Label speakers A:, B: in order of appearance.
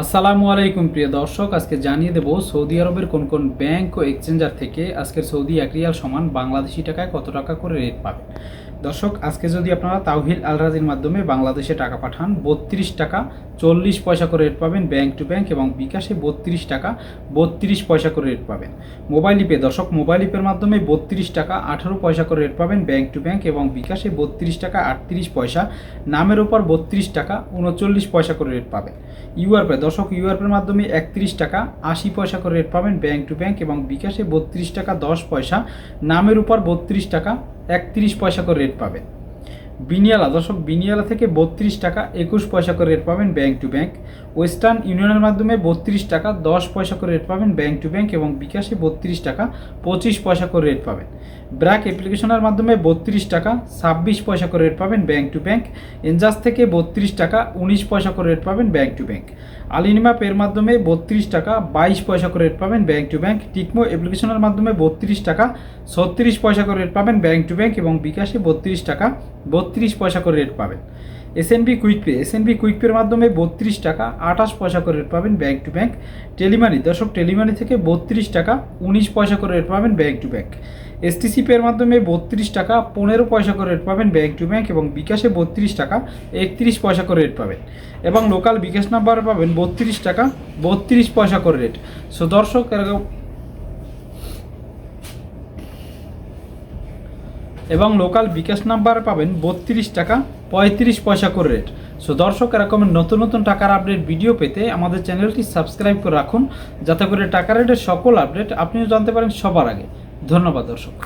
A: আসসালামু আলাইকুম, প্রিয় দর্শক। আজকে জানিয়ে দেব সৌদি আরবের কোন কোন ব্যাংক ও এক্সচেঞ্জার থেকে আজকের সৌদি এক সমান বাংলাদেশি টাকায় কত টাকা করে রেট পাবেন দর্শক, আজকে যদি আপনারা তাওহিল আলরাজির মাধ্যমে বাংলাদেশে টাকা পাঠান, বত্রিশ টাকা চল্লিশ পয়সা করে রেট পাবেন ব্যাংক টু ব্যাংক এবং বিকাশে বত্রিশ টাকা বত্রিশ পয়সা করে রেট পাবেন। মোবাইল ইপে দর্শক, মোবাইল ইপের মাধ্যমে বত্রিশ টাকা আঠারো পয়সা করে রেট পাবেন ব্যাংক টু ব্যাংক এবং বিকাশে বত্রিশ টাকা আটত্রিশ পয়সা। নামের উপর বত্রিশ টাকা উনচল্লিশ পয়সা করে রেট পাবেন। ইউআরপে দর্শক ইউআরপের মাধ্যমে একত্রিশ টাকা, আশি পয়সা করে রেট পাবেন ব্যাংক টু ব্যাংক এবং বিকাশে বত্রিশ টাকা, দশ পয়সা। নামের উপর বত্রিশ টাকা, একত্রিশ পয়সা করে রেট পাবেন। বিনিয়ালা দর্শক বিনিয়ালা থেকে বত্রিশ টাকা, একুশ পয়সা করে রেট পাবেন ব্যাংক টু ব্যাংক। ওয়েস্টার্ন ইউনিয়নের মাধ্যমে বত্রিশ টাকা, দশ পয়সা করে রেট পাবেন ব্যাংক টু ব্যাংক এবং বিকাশে বত্রিশ টাকা, পঁচিশ পয়সা করে রেট পাবেন। ব্র্যাক অ্যাপ্লিকেশনের মাধ্যমে বত্রিশ টাকা, ছাব্বিশ পয়সা করে রেট পাবেন ব্যাংক টু ব্যাংক। এনজাস থেকে বত্রিশ টাকা, উনিশ পয়সা করে রেট পাবেন ব্যাংক টু ব্যাংক। আলিনিমা পের মাধ্যমে বত্রিশ টাকা, বাইশ পয়সা করে রেট পাবেন ব্যাংক টু ব্যাংক। টিকমো অ্যাপ্লিকেশনের মাধ্যমে বত্রিশ টাকা, ছত্রিশ পয়সা করে রেট পাবেন ব্যাংক টু ব্যাংক এবং বিকাশে বত্রিশ টাকা, বত্রিশ পয়সা করে রেট পাবেন। SNB quick pay SNB quick পের মাধ্যমে বত্রিশ টাকা, আঠাশ পয়সা করে রেট পাবেন ব্যাংক টু ব্যাংক। টেলিমানি, দর্শক, টেলিমানি থেকে বত্রিশ টাকা, উনিশ পয়সা করে রেট পাবেন ব্যাংক টু ব্যাংক। এসটিসি পের মাধ্যমে বত্রিশ টাকা পনেরো পয়সা করে রেট পাবেন ব্যাংক টু ব্যাংক এবং বিকাশে বত্রিশ টাকা একত্রিশ পয়সা করে রেট পাবেন। এবং লোকাল বিকাশ নাম্বার পাবেন বত্রিশ টাকা বত্রিশ পয়সা করে রেট সো দর্শক এরকম এবং লোকাল বিকাশ নাম্বার পাবেন বত্রিশ টাকা পঁয়ত্রিশ পয়সা করে রেট সো দর্শক এরকম নতুন নতুন টাকার আপডেট ভিডিও পেতে আমাদের চ্যানেলটি সাবস্ক্রাইব করে রাখুন, যাতে করে টাকা রেটের সকল আপডেট আপনিও জানতে পারেন সবার আগে। ধন্যবাদ দর্শক।